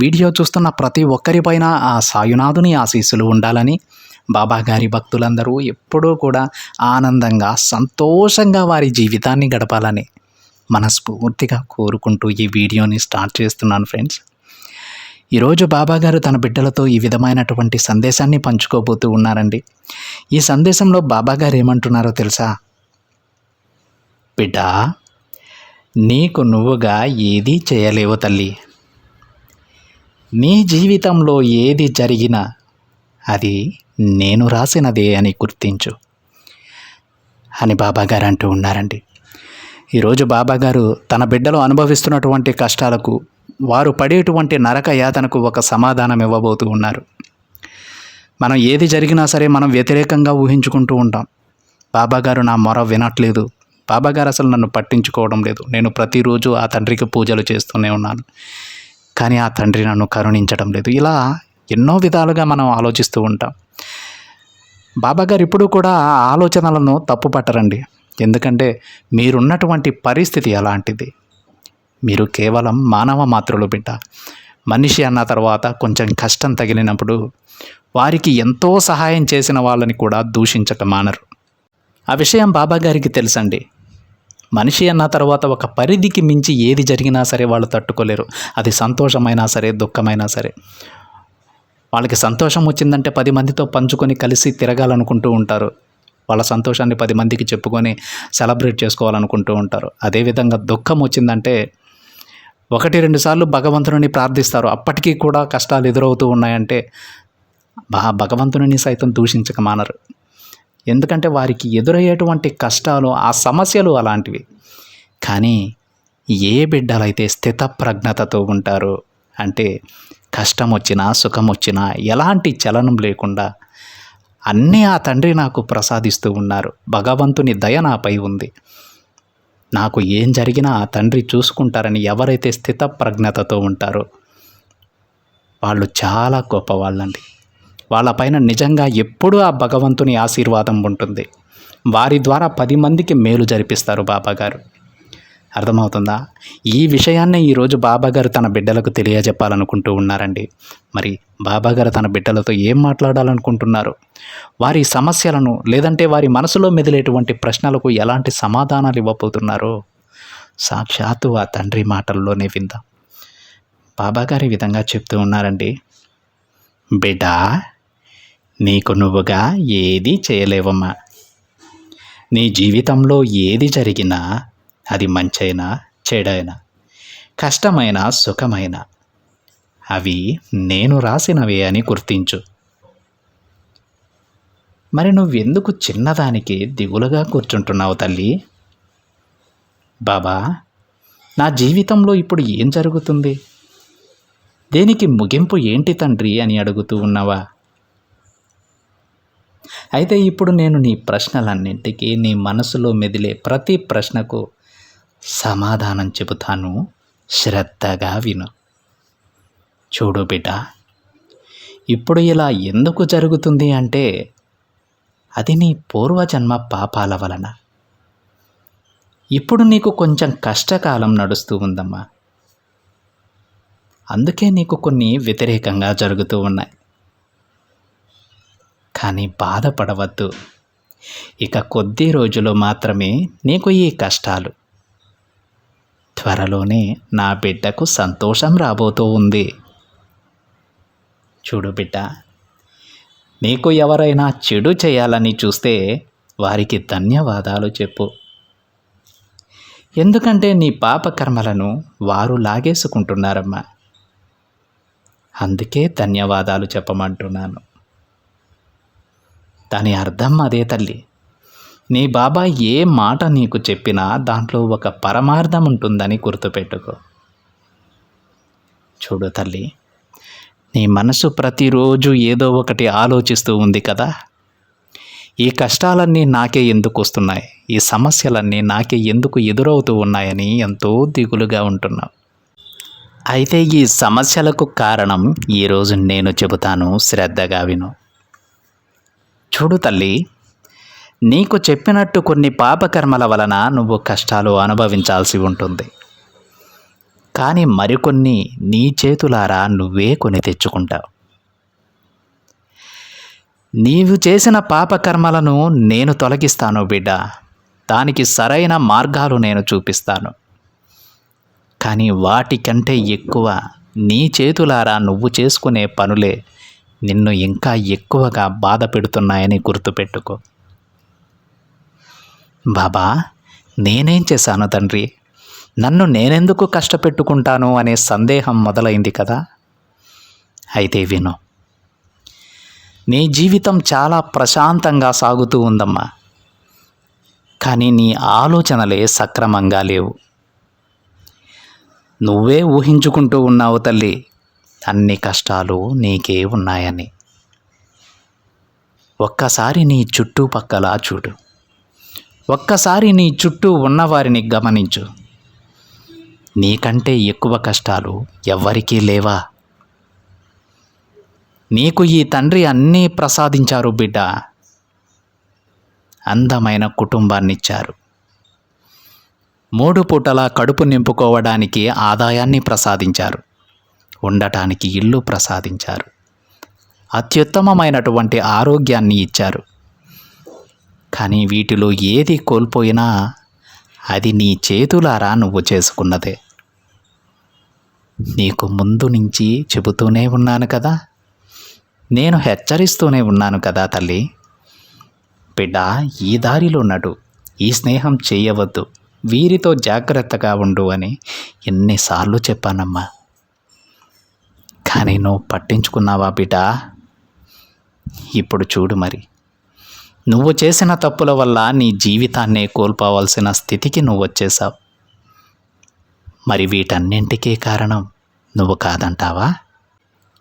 Video చూస్తున్న ప్రతి ఒక్కరిపైన ఆ సాయునాథుని ఆశీస్సులు ఉండాలని బాబా గారి భక్తులందరూ ఎప్పుడూ కూడా ఆనందంగా సంతోషంగా వారి జీవితాన్ని గడపాలని మనస్ఫూర్తిగా కోరుకుంటూ ఈ వీడియోని స్టార్ట్ చేస్తున్నాను ఫ్రెండ్స్. ఈరోజు బాబాగారు తన బిడ్డలతో ఈ విధమైనటువంటి సందేశాన్ని పంచుకోబోతూ ఉన్నారండి. ఈ సందేశంలో బాబాగారు ఏమంటున్నారో తెలుసా? బిడ్డ నీకు నువ్వుగా ఏదీ చేయలేవు తల్లి. నీ జీవితంలో ఏది జరిగినా అది నేను రాసినదే అని గుర్తించు. అని బాబాగారు అంటూ ఉన్నారండి. ఈరోజు బాబాగారు తన బిడ్డలు అనుభవిస్తున్నటువంటి కష్టాలకు వారు పడేటువంటి నరక యాతనకు ఒక సమాధానం ఇవ్వబోతూ ఉన్నారు. మనం ఏది జరిగినా సరే మనం వ్యతిరేకంగా ఊహించుకుంటూ ఉంటాం. బాబాగారు నా మొర వినట్లేదు. బాబాగారు అసలు నన్ను పట్టించుకోవడం లేదు. నేను ప్రతిరోజు ఆ తండ్రికి పూజలు చేస్తూనే ఉన్నాను. కానీ ఆ తండ్రి నన్ను కరుణించడం లేదు. ఇలా ఎన్నో విధాలుగా మనం ఆలోచిస్తూ ఉంటాం. బాబా గారు ఇప్పుడు కూడా ఆ ఆలోచనలను తప్పు పట్టరండి. ఎందుకంటే మీరున్నటువంటి పరిస్థితి అలాంటిది. మీరు కేవలం మానవ మాతృలు బిడ్డ. మనిషి అన్న తర్వాత కొంచెం కష్టం తగిలినప్పుడు వారికి ఎంతో సహాయం చేసిన వాళ్ళని కూడా దూషించక మానరు. ఆ విషయం బాబా గారికి తెలుసండి. మనిషి అన్న తర్వాత ఒక పరిధికి మించి ఏది జరిగినా సరే వాళ్ళు తట్టుకోలేరు. అది సంతోషమైనా సరే దుఃఖమైనా సరే. వాళ్ళకి సంతోషం వచ్చిందంటే పది మందితో పంచుకొని కలిసి తిరగాలనుకుంటూ ఉంటారు. వాళ్ళ సంతోషాన్ని పది మందికి చెప్పుకొని సెలబ్రేట్ చేసుకోవాలనుకుంటూ ఉంటారు. అదేవిధంగా దుఃఖం వచ్చిందంటే ఒకటి రెండు సార్లు భగవంతుని ప్రార్థిస్తారు. అప్పటికీ కూడా కష్టాలు ఎదురవుతూ ఉన్నాయంటే భగవంతుని సైతం దూషించక మానరు. ఎందుకంటే వారికి ఎదురయ్యేటువంటి కష్టాలు ఆ సమస్యలు అలాంటివి. కానీ ఏ బిడ్డలైతే స్థితప్రజ్ఞతతో ఉంటారో అంటే కష్టం వచ్చినా సుఖం వచ్చినా ఎలాంటి చలనం లేకుండా అన్నీ ఆ తండ్రి నాకు ప్రసాదిస్తూ ఉన్నారు. భగవంతుని దయ నాపై ఉంది. నాకు ఏం జరిగినా ఆ తండ్రి చూసుకుంటారని ఎవరైతే స్థితప్రజ్ఞతతో ఉంటారో వాళ్ళు చాలా గొప్పవాళ్ళండి. వాళ్ళపైన నిజంగా ఎప్పుడూ ఆ భగవంతుని ఆశీర్వాదం ఉంటుంది. వారి ద్వారా పది మందికి మేలు జరిపిస్తారు బాబాగారు. అర్థమవుతుందా? ఈ విషయాన్నే ఈరోజు బాబాగారు తన బిడ్డలకు తెలియజెప్పాలనుకుంటూ ఉన్నారండి. మరి బాబాగారు తన బిడ్డలతో ఏం మాట్లాడాలనుకుంటున్నారు? వారి సమస్యలను లేదంటే వారి మనసులో మెదిలేటువంటి ప్రశ్నలకు ఎలాంటి సమాధానాలు ఇవ్వబోతున్నారో సాక్షాత్తు ఆ తండ్రి మాటల్లోనే విందాం. బాబాగారు ఈ విధంగా చెప్తూ ఉన్నారండి. బిడ్డా నీకు నువ్వుగా ఏదీ చేయలేవమ్మా. నీ జీవితంలో ఏది జరిగినా అది మంచైనా చెడైనా కష్టమైన సుఖమైన అవి నేను రాసినవే అని గుర్తించు. మరి నువ్వెందుకు చిన్నదానికి దిగులుగా కూర్చుంటున్నావు తల్లి? బాబా నా జీవితంలో ఇప్పుడు ఏం జరుగుతుంది? దేనికి ముగింపు ఏంటి తండ్రి అని అడుగుతూ ఉన్నావా? అయితే ఇప్పుడు నేను నీ ప్రశ్నలన్నింటికీ నీ మనసులో మెదిలే ప్రతి ప్రశ్నకు సమాధానం చెబుతాను. శ్రద్ధగా విను. చూడు బిడ్డ ఇప్పుడు ఇలా ఎందుకు జరుగుతుంది అంటే అది నీ పూర్వజన్మ పాపాల వలన. ఇప్పుడు నీకు కొంచెం కష్టకాలం నడుస్తూ ఉందమ్మా. అందుకే నీకు కొన్ని వ్యతిరేకంగా జరుగుతూ ఉన్నాయి. కానీ బాధపడవద్దు. ఇక కొద్ది రోజులు మాత్రమే నీకు ఈ కష్టాలు. త్వరలోనే నా బిడ్డకు సంతోషం రాబోతూ ఉంది. చూడు బిడ్డ నీకు ఎవరైనా చెడు చేయాలని చూస్తే వారికి ధన్యవాదాలు చెప్పు. ఎందుకంటే నీ పాపకర్మలను వారు లాగేసుకుంటున్నారమ్మా. అందుకే ధన్యవాదాలు చెప్పమంటున్నాను. దాని అర్థం అదే తల్లి. నీ బాబా ఏ మాట నీకు చెప్పినా దాంట్లో ఒక పరమార్థం ఉంటుందని గుర్తుపెట్టుకో. చూడు తల్లి నీ మనసు ప్రతిరోజు ఏదో ఒకటి ఆలోచిస్తూ ఉంది కదా. ఈ కష్టాలన్నీ నాకే ఎందుకు వస్తున్నాయి? ఈ సమస్యలన్నీ నాకే ఎందుకు ఎదురవుతూ ఉన్నాయని ఎంతో దిగులుగా ఉంటున్నావు. అయితే ఈ సమస్యలకు కారణం ఈరోజు నేను చెబుతాను శ్రద్ధగా విను. చూడు తల్లి నీకు చెప్పినట్టు కొన్ని పాపకర్మల వలన నువ్వు కష్టాలు అనుభవించాల్సి ఉంటుంది. కానీ మరికొన్ని నీ చేతులారా నువ్వే కొని తెచ్చుకుంటావు. నీవు చేసిన పాపకర్మలను నేను తొలగిస్తాను బిడ్డ. దానికి సరైన మార్గాలు నేను చూపిస్తాను. కానీ వాటికంటే ఎక్కువ నీ చేతులారా నువ్వు చేసుకునే పనులే నిన్ను ఇంకా ఎక్కువగా బాధ పెడుతున్నాయని గుర్తుపెట్టుకో. బాబా నేనేం చేశాను తండ్రి? నన్ను నేనెందుకు కష్టపెట్టుకుంటాను అనే సందేహం మొదలైంది కదా? అయితే విను. నీ జీవితం చాలా ప్రశాంతంగా సాగుతూ ఉందమ్మా. కానీ నీ ఆలోచనలే సక్రమంగా లేవు. నువ్వే ఊహించుకుంటూ ఉన్నావు తల్లి. అన్ని కష్టాలు నీకే ఉన్నాయని. ఒక్కసారి నీ చుట్టుపక్కల చూడు. ఒక్కసారి నీ చుట్టూ ఉన్నవారిని గమనించు. నీకంటే ఎక్కువ కష్టాలు ఎవ్వరికీ లేవా? నీకు ఈ తండ్రి అన్నీ ప్రసాదించారు బిడ్డ. అందమైన కుటుంబాన్నిచ్చారు. మూడు పూటల కడుపు నింపుకోవడానికి ఆదాయాన్ని ప్రసాదించారు. ఉండటానికి ఇల్లు ప్రసాదించారు. అత్యుత్తమమైనటువంటి ఆరోగ్యాన్ని ఇచ్చారు. కానీ వీటిలో ఏది కోల్పోయినా అది నీ చేతులారా నువ్వు చేసుకున్నదే. నీకు ముందు నుంచి చెబుతూనే ఉన్నాను కదా. నేను హెచ్చరిస్తూనే ఉన్నాను కదా తల్లి. బిడ్డ ఈ దారిలో నడు. ఈ స్నేహం చేయవద్దు. వీరితో జాగ్రత్తగా ఉండు అని ఎన్నిసార్లు చెప్పానమ్మా. కానీ నువ్వు పట్టించుకున్నావా బిడ్డ? ఇప్పుడు చూడు మరి. నువ్వు చేసిన తప్పుల వల్ల నీ జీవితాన్నే కోల్పోవలసిన స్థితికి నువ్వు వచ్చేసావు మరి వీటన్నింటికీ కారణం నువ్వు కాదంటావా?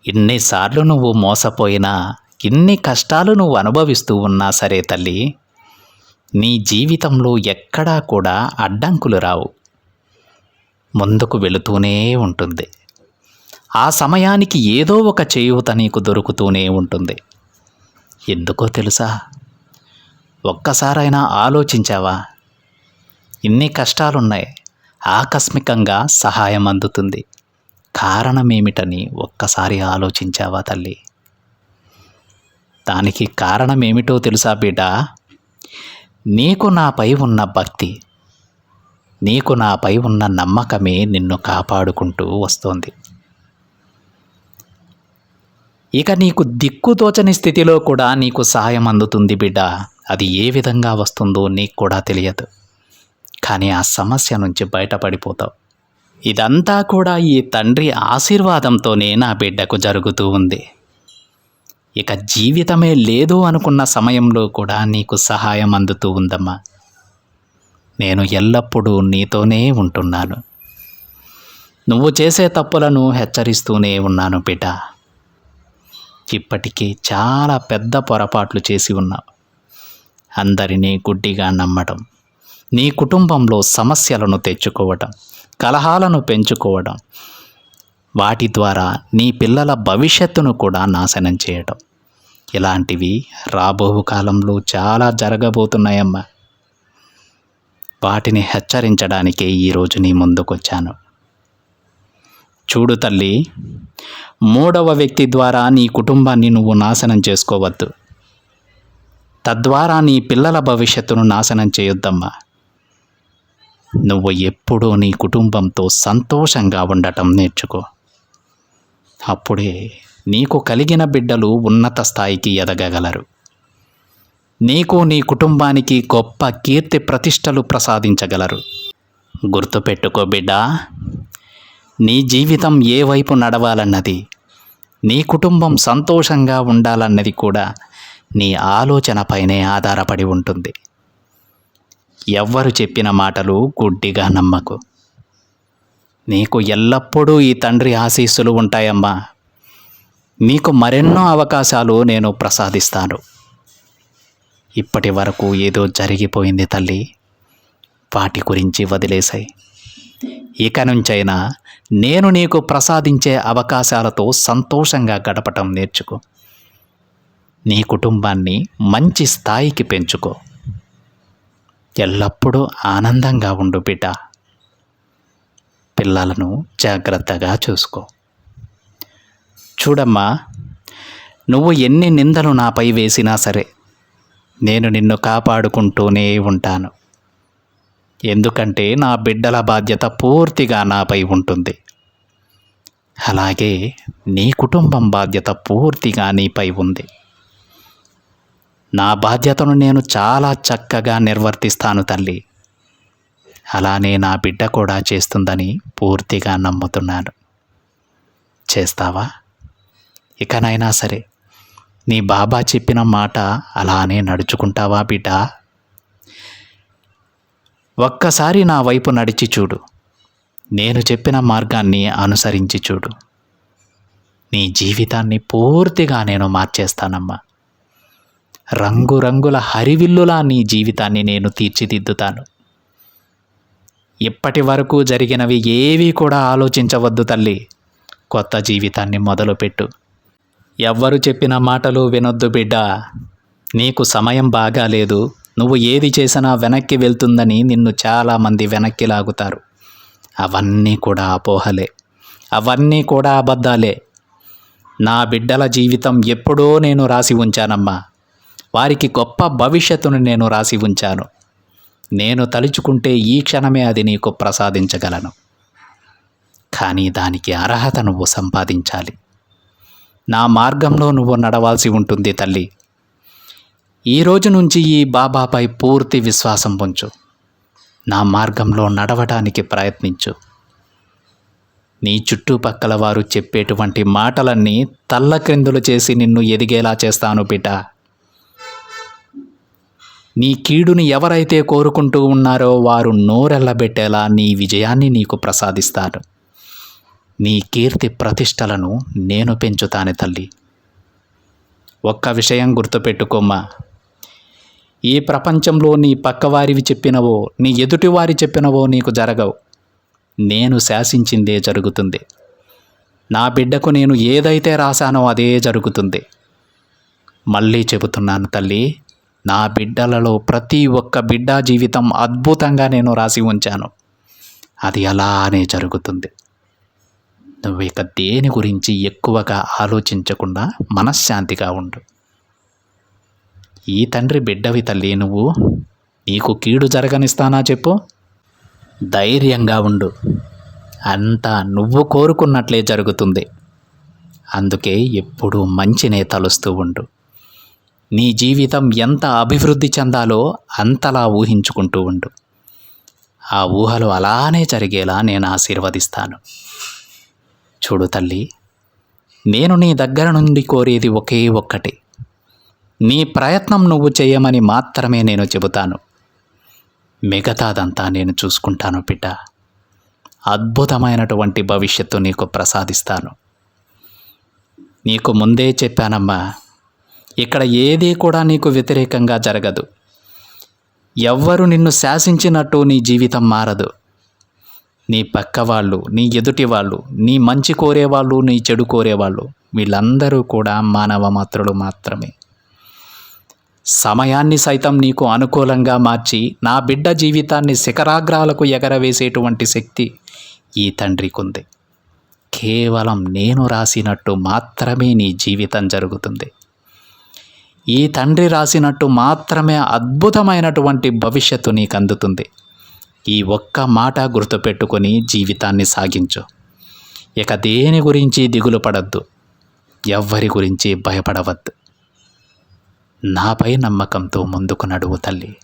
ఇన్నిసార్లు నువ్వు మోసపోయినా ఇన్ని కష్టాలు నువ్వు అనుభవిస్తూ ఉన్నా సరే తల్లి నీ జీవితంలో ఎక్కడా కూడా అడ్డంకులు రావు. ముందుకు వెళుతూనే ఉంటుంది. ఆ సమయానికి ఏదో ఒక చేయూత నీకు దొరుకుతూనే ఉంటుంది. ఎందుకో తెలుసా? ఒక్కసారైనా ఆలోచించావా? ఇన్ని కష్టాలున్నాయి ఆకస్మికంగా సహాయం అందుతుంది. కారణమేమిటని ఒక్కసారి ఆలోచించావా తల్లి? దానికి కారణమేమిటో తెలుసా బిడ్డ? నీకు నాపై ఉన్న భక్తి నీకు నాపై ఉన్న నమ్మకమే నిన్ను కాపాడుకుంటూ వస్తోంది. ఇక నీకు దిక్కుతోచని స్థితిలో కూడా నీకు సహాయం అందుతుంది బిడ్డ. అది ఏ విధంగా వస్తుందో నీకు కూడా తెలియదు. కానీ ఆ సమస్య నుంచి బయటపడిపోతావు. ఇదంతా కూడా ఈ తండ్రి ఆశీర్వాదంతోనే నా బిడ్డకు జరుగుతూ ఉంది. ఇక జీవితమే లేదు అనుకున్న సమయంలో కూడా నీకు సహాయం అందుతూ ఉందమ్మా. నేను ఎల్లప్పుడూ నీతోనే ఉంటున్నాను. నువ్వు చేసే తప్పులను హెచ్చరిస్తూనే ఉన్నాను బిడ్డ. ఇప్పటికీ చాలా పెద్ద పొరపాట్లు చేసి ఉన్నావు. అందరినీ గుడ్డిగా నమ్మడం నీ కుటుంబంలో సమస్యలను తెచ్చుకోవడం కలహాలను పెంచుకోవడం వాటి ద్వారా నీ పిల్లల భవిష్యత్తును కూడా నాశనం చేయటం. ఇలాంటివి రాబో కాలంలో చాలా జరగబోతున్నాయమ్మా. వాటిని హెచ్చరించడానికే ఈరోజు నీ ముందుకొచ్చాను. చూడు తల్లి మూడవ వ్యక్తి ద్వారా నీ కుటుంబాన్ని నువ్వు నాశనం చేసుకోవద్దు. తద్వారా నీ పిల్లల భవిష్యత్తును నాశనం చేయొద్దమ్మా. నువ్వు ఎప్పుడూ నీ కుటుంబంతో సంతోషంగా ఉండటం నేర్చుకో. అప్పుడే నీకు కలిగిన బిడ్డలు ఉన్నత స్థాయికి ఎదగగలరు. నీకు నీ కుటుంబానికి గొప్ప కీర్తి ప్రతిష్టలు ప్రసాదించగలరు. గుర్తుపెట్టుకో బిడ్డా నీ జీవితం ఏ వైపు నడవాలన్నది నీ కుటుంబం సంతోషంగా ఉండాలన్నది కూడా నీ ఆలోచనపైనే ఆధారపడి ఉంటుంది. ఎవ్వరు చెప్పిన మాటలు గుడ్డిగా నమ్మకు. నీకు ఎల్లప్పుడూ ఈ తండ్రి ఆశీస్సులు ఉంటాయమ్మా. నీకు మరెన్నో అవకాశాలు నేను ప్రసాదిస్తాను. ఇప్పటి వరకు ఏదో జరిగిపోయింది తల్లి. వాటి గురించి వదిలేసాయి ఇక నుంచైనా నేను నీకు ప్రసాదించే అవకాశాలతో సంతోషంగా గడపటం నేర్చుకో. నీ కుటుంబాన్ని మంచి స్థాయికి పెంచుకో. ఎల్లప్పుడూ ఆనందంగా ఉండు బిడ్డ. పిల్లలను జాగ్రత్తగా చూసుకో. చూడమ్మా నువ్వు ఎన్ని నిందలు నాపై వేసినా సరే నేను నిన్ను కాపాడుకుంటూనే ఉంటాను. ఎందుకంటే నా బిడ్డల బాధ్యత పూర్తిగా నాపై ఉంటుంది. అలాగే నీ కుటుంబం బాధ్యత పూర్తిగా నీపై ఉంది. నా బాధ్యతను నేను చాలా చక్కగా నిర్వర్తిస్తాను తల్లి. అలానే నా బిడ్డ కూడా చేస్తుందని పూర్తిగా నమ్ముతున్నాను. చేస్తావా? ఇకనైనా సరే నీ బాబా చెప్పిన మాట అలానే నడుచుకుంటావా బిడ్డ? ఒక్కసారి నా వైపు నడిచి చూడు. నేను చెప్పిన మార్గాన్ని అనుసరించి చూడు. నీ జీవితాన్ని పూర్తిగా నేను మార్చేస్తానమ్మా. రంగురంగుల హరివిల్లులా నీ జీవితాన్ని నేను తీర్చిదిద్దుతాను. ఇప్పటి వరకు జరిగినవి ఏవీ కూడా ఆలోచించవద్దు తల్లి. కొత్త జీవితాన్ని మొదలుపెట్టు. ఎవ్వరు చెప్పిన మాటలు వినొద్దు బిడ్డ. నీకు సమయం బాగాలేదు. నువ్వు ఏది చేసినా వెనక్కి వెళ్తుందని నిన్ను చాలామంది వెనక్కి లాగుతారు. అవన్నీ కూడా అపోహలే. అవన్నీ కూడా అబద్ధాలే. నా బిడ్డల జీవితం ఎప్పుడో నేను రాసి ఉంచానమ్మా. వారికి గొప్ప భవిష్యత్తును నేను రాసి ఉంచాను. నేను తలుచుకుంటే ఈ క్షణమే అది నీకు ప్రసాదించగలను. కానీ దానికి అర్హత నువ్వు సంపాదించాలి. నా మార్గంలో నువ్వు నడవాల్సి ఉంటుంది తల్లి. ఈ రోజు నుంచి ఈ బాబాపై పూర్తి విశ్వాసం ఉంచు. నా మార్గంలో నడవడానికి ప్రయత్నించు. నీ చుట్టుపక్కల వారు చెప్పేటువంటి మాటలన్నీ తల్లక్రిందులు చేసి నిన్ను ఎదిగేలా చేస్తాను బిడ్డ నీ కీడుని ఎవరైతే కోరుకుంటూ ఉన్నారో వారు నోరెల్లబెట్టేలా నీ విజయాన్ని నీకు ప్రసాదిస్తాను. నీ కీర్తి ప్రతిష్టలను నేను పెంచుతాను తల్లి. ఒక్క విషయం గుర్తుపెట్టుకోమ్మా. ఈ ప్రపంచంలో నీ పక్కవారివి చెప్పినవో నీ ఎదుటివారి చెప్పినవో నీకు జరగవు. నేను శాసించిందే జరుగుతుంది. నా బిడ్డకు నేను ఏదైతే రాశానో అదే జరుగుతుంది. మళ్ళీ చెబుతున్నాను తల్లి నా బిడ్డలలో ప్రతి ఒక్క బిడ్డ జీవితం అద్భుతంగా నేను రాసి ఉంచాను. అది అలానే జరుగుతుంది. నువ్వు ఇక దేని గురించి ఎక్కువగా ఆలోచించకుండా మనశ్శాంతిగా ఉండు. ఈ తండ్రి బిడ్డవి తల్లి నువ్వు నీకు కీడు జరగనిస్తానా చెప్పు? ధైర్యంగా ఉండు. అంతా నువ్వు కోరుకున్నట్లే జరుగుతుంది. అందుకే ఎప్పుడూ మంచినే తలుస్తూ ఉండు. నీ జీవితం ఎంత అభివృద్ధి చెందాలో అంతలా ఊహించుకుంటూ ఉండు. ఆ ఊహలు అలానే జరిగేలా నేను ఆశీర్వదిస్తాను. చూడు తల్లి నేను నీ దగ్గర నుండి కోరేది ఒకే ఒక్కటి. నీ ప్రయత్నం నువ్వు చేయమని మాత్రమే నేను చెబుతాను. మిగతాదంతా నేను చూసుకుంటాను బిడ్డ అద్భుతమైనటువంటి భవిష్యత్తు నీకు ప్రసాదిస్తాను. నీకు ముందే చెప్పానమ్మా ఇక్కడ ఏదీ కూడా నీకు వ్యతిరేకంగా జరగదు. ఎవ్వరు నిన్ను శాసించినట్టు నీ జీవితం మారదు. నీ పక్క వాళ్ళు నీ ఎదుటి వాళ్ళు నీ మంచి కోరేవాళ్ళు నీ చెడు కోరేవాళ్ళు వీళ్ళందరూ కూడా మానవ మాత్రులు మాత్రమే. సమయాన్ని సైతం నీకు అనుకూలంగా మార్చి నా బిడ్డ జీవితాన్ని శిఖరాగ్రాలకు ఎగరవేసేటువంటి శక్తి ఈ తండ్రికుంది. కేవలం నేను రాసినట్టు మాత్రమే నీ జీవితం జరుగుతుంది. ఈ తండ్రి రాసినట్టు మాత్రమే అద్భుతమైనటువంటి భవిష్యత్తు నీకు అందుతుంది ఈ ఒక్క మాట గుర్తుపెట్టుకొని జీవితాన్ని సాగించు. ఇక దేని గురించి దిగులు పడద్దు. ఎవ్వరి గురించి భయపడవద్దు. నాపై నమ్మకంతో ముందుకు నడువు తల్లి.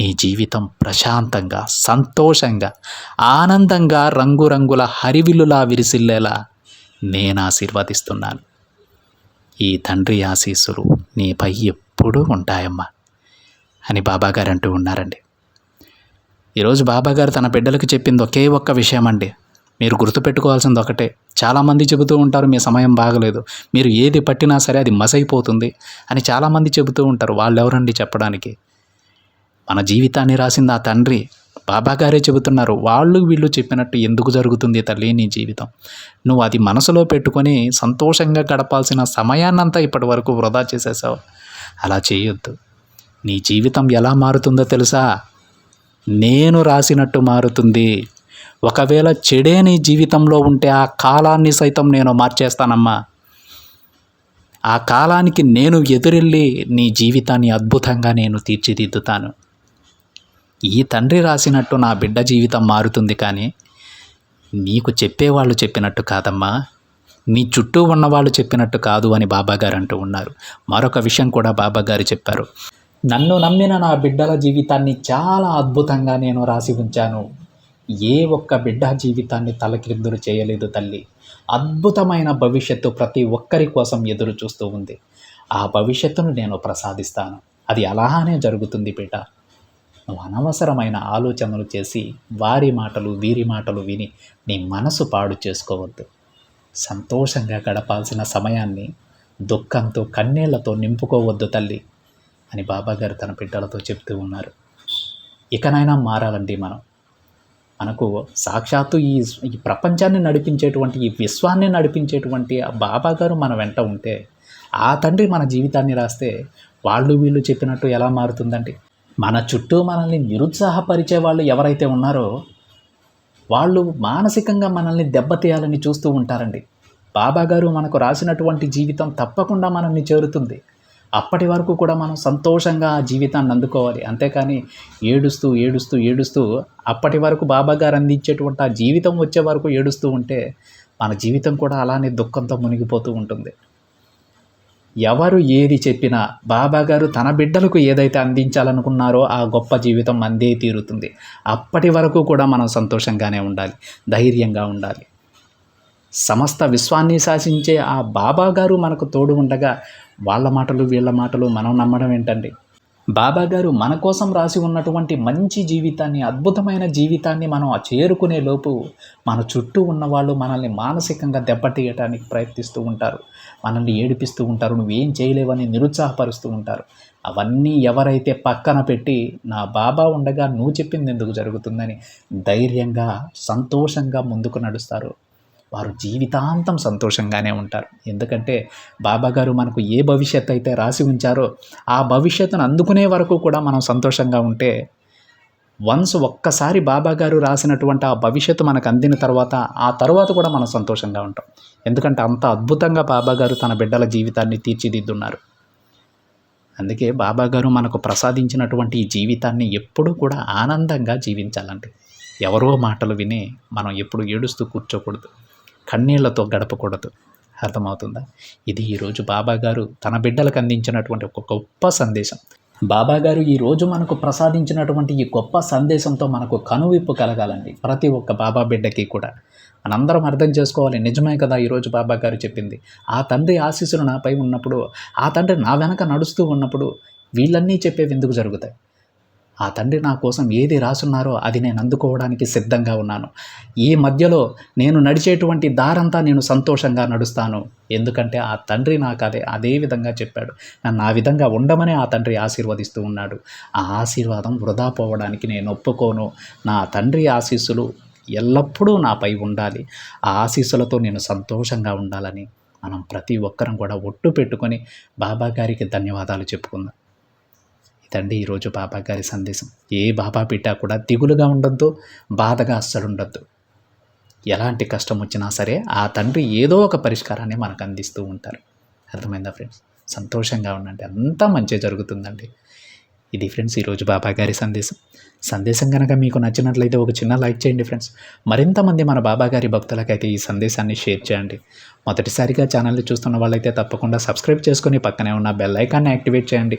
నీ జీవితం ప్రశాంతంగా సంతోషంగా ఆనందంగా రంగురంగుల హరివిల్లులా విరిసిల్లేలా నేను ఆశీర్వదిస్తున్నాను. ఈ తండ్రి ఆశీస్సులు నీపై ఎప్పుడూ ఉంటాయమ్మా. అని బాబాగారు అంటూ ఉన్నారండి. ఈరోజు బాబాగారు తన బిడ్డలకు చెప్పింది ఒకే ఒక్క విషయం అండి మీరు గుర్తుపెట్టుకోవాల్సింది ఒకటే. చాలామంది చెబుతూ ఉంటారు మీ సమయం బాగలేదు. మీరు ఏది పట్టినా సరే అది మసైపోతుంది అని చాలామంది చెబుతూ ఉంటారు వాళ్ళు ఎవరండి చెప్పడానికి? మన జీవితాన్ని రాసింది ఆ తండ్రి. బాబా గారే చెబుతున్నారు వాళ్ళు వీళ్ళు చెప్పినట్టు ఎందుకు జరుగుతుంది తల్లి నీ జీవితం? నువ్వు అది మనసులో పెట్టుకొని సంతోషంగా గడపాల్సిన సమయాన్నంతా ఇప్పటి వరకు వృధా చేసేసావు. అలా చేయొద్దు. నీ జీవితం ఎలా మారుతుందో తెలుసా? నేను రాసినట్టు మారుతుంది. ఒకవేళ చెడే నీ జీవితంలో ఉంటే ఆ కాలాన్ని సైతం నేను మార్చేస్తానమ్మా. ఆ కాలానికి నేను ఎదురెళ్ళి నీ జీవితాన్ని అద్భుతంగా నేను తీర్చిదిద్దుతాను. ఈ తండ్రి రాసినట్టు నా బిడ్డ జీవితం మారుతుంది కానీ నీకు చెప్పేవాళ్ళు చెప్పినట్టు కాదమ్మా. నీ చుట్టూ ఉన్నవాళ్ళు చెప్పినట్టు కాదు అని బాబాగారు అంటూ ఉన్నారు. మరొక విషయం కూడా బాబాగారు చెప్పారు. నన్ను నమ్మిన నా బిడ్డల జీవితాన్ని చాలా అద్భుతంగా నేను రాసి ఉంచాను. ఏ ఒక్క బిడ్డ జీవితాన్ని తలకిందులు చేయలేదు తల్లి. అద్భుతమైన భవిష్యత్తు ప్రతి ఒక్కరి కోసం ఎదురు చూస్తూ ఉంది. ఆ భవిష్యత్తును నేను ప్రసాదిస్తాను. అది అలానే జరుగుతుంది బిడ్డ. నువ్వు అనవసరమైన ఆలోచనలు చేసి వారి మాటలు వీరి మాటలు విని నీ మనసు పాడు చేసుకోవద్దు. సంతోషంగా గడపాల్సిన సమయాన్ని దుఃఖంతో కన్నీళ్ళతో నింపుకోవద్దు తల్లి అని బాబాగారు తన బిడ్డలతో చెప్తూ ఉన్నారు. ఇకనైనా మారాలండి మనం. మనకు సాక్షాత్తు ఈ ఈ ప్రపంచాన్ని నడిపించేటువంటి ఈ విశ్వాన్ని నడిపించేటువంటి ఆ బాబా గారు మన వెంట ఉంటే ఆ తండ్రి మన జీవితాన్ని రాస్తే వాళ్ళు వీళ్ళు చెప్పినట్టు ఎలా మారుతుందండి మన చుట్టూ మనల్ని నిరుత్సాహపరిచే వాళ్ళు ఎవరైతే ఉన్నారో వాళ్ళు మానసికంగా మనల్ని దెబ్బతీయాలని చూస్తూ ఉంటారండి. బాబా గారు మనకు రాసినటువంటి జీవితం తప్పకుండా మనల్ని చేరుతుంది. అప్పటి వరకు కూడా మనం సంతోషంగా ఆ జీవితాన్ని అందుకోవాలి. అంతేకాని ఏడుస్తూ ఏడుస్తూ ఏడుస్తూ అప్పటి వరకు బాబా గారు అందించేటువంటి ఆ జీవితం వచ్చే వరకు ఏడుస్తూ ఉంటే మన జీవితం కూడా అలానే దుఃఖంతో మునిగిపోతూ ఉంటుంది. ఎవరు ఏది చెప్పినా బాబా గారు తన బిడ్డలకు ఏదైతే అందించాలనుకున్నారో ఆ గొప్ప జీవితం అందే తీరుతుంది. అప్పటి వరకు కూడా మనం సంతోషంగానే ఉండాలి. ధైర్యంగా ఉండాలి. సమస్త విశ్వాన్ని శాసించే ఆ బాబా గారు మనకు తోడు ఉండగా వాళ్ళ మాటలు వీళ్ళ మాటలు మనం నమ్మడం ఏంటండి? బాబా గారు మన కోసం రాసి ఉన్నటువంటి మంచి జీవితాన్ని అద్భుతమైన జీవితాన్ని మనం ఆ చేరుకునే లోపు మన చుట్టూ ఉన్న వాళ్ళు మనల్ని మానసికంగా దెబ్బతీయటానికి ప్రయత్నిస్తూ ఉంటారు. మనల్ని ఏడిపిస్తూ ఉంటారు. నువ్వేం చేయలేవని నిరుత్సాహపరుస్తూ ఉంటారు. అవన్నీ ఎవరైతే పక్కన పెట్టి నా బాబా ఉండగా నువ్వు చెప్పింది ఎందుకు జరుగుతుందని ధైర్యంగా సంతోషంగా ముందుకు నడుస్తారు. వారు జీవితాంతం సంతోషంగానే ఉంటారు. ఎందుకంటే బాబా గారు మనకు ఏ భవిష్యత్తు అయితే రాసి ఉంచారో ఆ భవిష్యత్తును అందుకునే వరకు కూడా మనం సంతోషంగా ఉంటే వన్స్ ఒక్కసారి బాబా గారు రాసినటువంటి ఆ భవిష్యత్తు మనకు అందిన తర్వాత ఆ తర్వాత కూడా మనం సంతోషంగా ఉంటాం. ఎందుకంటే అంత అద్భుతంగా బాబా గారు తన బిడ్డల జీవితాన్ని తీర్చిదిద్దున్నారు. అందుకే బాబా గారు మనకు ప్రసాదించినటువంటి ఈ జీవితాన్ని ఎప్పుడూ కూడా ఆనందంగా జీవించాలండి. ఎవరో మాటలు విని మనం ఎప్పుడు ఏడుస్తూ కూర్చోకూడదు. కన్నీళ్ళతో గడపకూడదు. అర్థమవుతుందా? ఇది ఈరోజు బాబా గారు తన బిడ్డలకు అందించినటువంటి ఒక గొప్ప సందేశం. బాబా గారు ఈరోజు మనకు ప్రసాదించినటువంటి ఈ గొప్ప సందేశంతో మనకు కనువిప్పు కలగాలండి. ప్రతి ఒక్క బాబా బిడ్డకి కూడా. మనందరం అర్థం చేసుకోవాలి. నిజమే కదా ఈరోజు బాబా గారు చెప్పింది. ఆ తండ్రి ఆశీస్సులు నాపై ఉన్నప్పుడు ఆ తండ్రి నా వెనక నడుస్తూ ఉన్నప్పుడు వీళ్ళన్నీ చెప్పేవి ఎందుకు జరుగుతాయి? ఆ తండ్రి నా కోసం ఏది రాసున్నారో అది నేను అందుకోవడానికి సిద్ధంగా ఉన్నాను. ఈ మధ్యలో నేను నడిచేటువంటి దారంతా నేను సంతోషంగా నడుస్తాను. ఎందుకంటే ఆ తండ్రి నాకు అదే అదే విధంగా చెప్పాడు. నన్ను ఆ విధంగా ఉండమని ఆ తండ్రి ఆశీర్వదిస్తూ ఉన్నాడు. ఆ ఆశీర్వాదం వృధా పోవడానికి నేను ఒప్పుకోను. నా తండ్రి ఆశీస్సులు ఎల్లప్పుడూ నాపై ఉండాలి. ఆ ఆశీస్సులతో నేను సంతోషంగా ఉండాలని మనం ప్రతి ఒక్కరం కూడా ఒట్టు పెట్టుకొని బాబా గారికి ధన్యవాదాలు చెప్పుకుందాం. ఇదండి ఈరోజు బాబా గారి సందేశం. ఏ బాబా బిడ్డ కూడా దిగులుగా ఉండొద్దు బాధగా అస్సలు ఉండొద్దు. ఎలాంటి కష్టం వచ్చినా సరే ఆ తండ్రి ఏదో ఒక పరిష్కారాన్ని మనకు అందిస్తూ ఉంటారు. అర్థమైందా ఫ్రెండ్స్? సంతోషంగా ఉండండి. అంతా మంచి జరుగుతుందండి. ఇది ఫ్రెండ్స్ ఈరోజు బాబా గారి సందేశం. సందేశం కనుక మీకు నచ్చినట్లయితే ఒక చిన్న లైక్ చేయండి ఫ్రెండ్స్. మరింతమంది మన బాబా గారి భక్తులకైతే ఈ సందేశాన్ని షేర్ చేయండి. మొదటిసారిగా ఛానల్ని చూస్తున్న వాళ్ళైతే తప్పకుండా సబ్స్క్రైబ్ చేసుకొని పక్కనే ఉన్న బెల్ ఐకాన్ని యాక్టివేట్ చేయండి.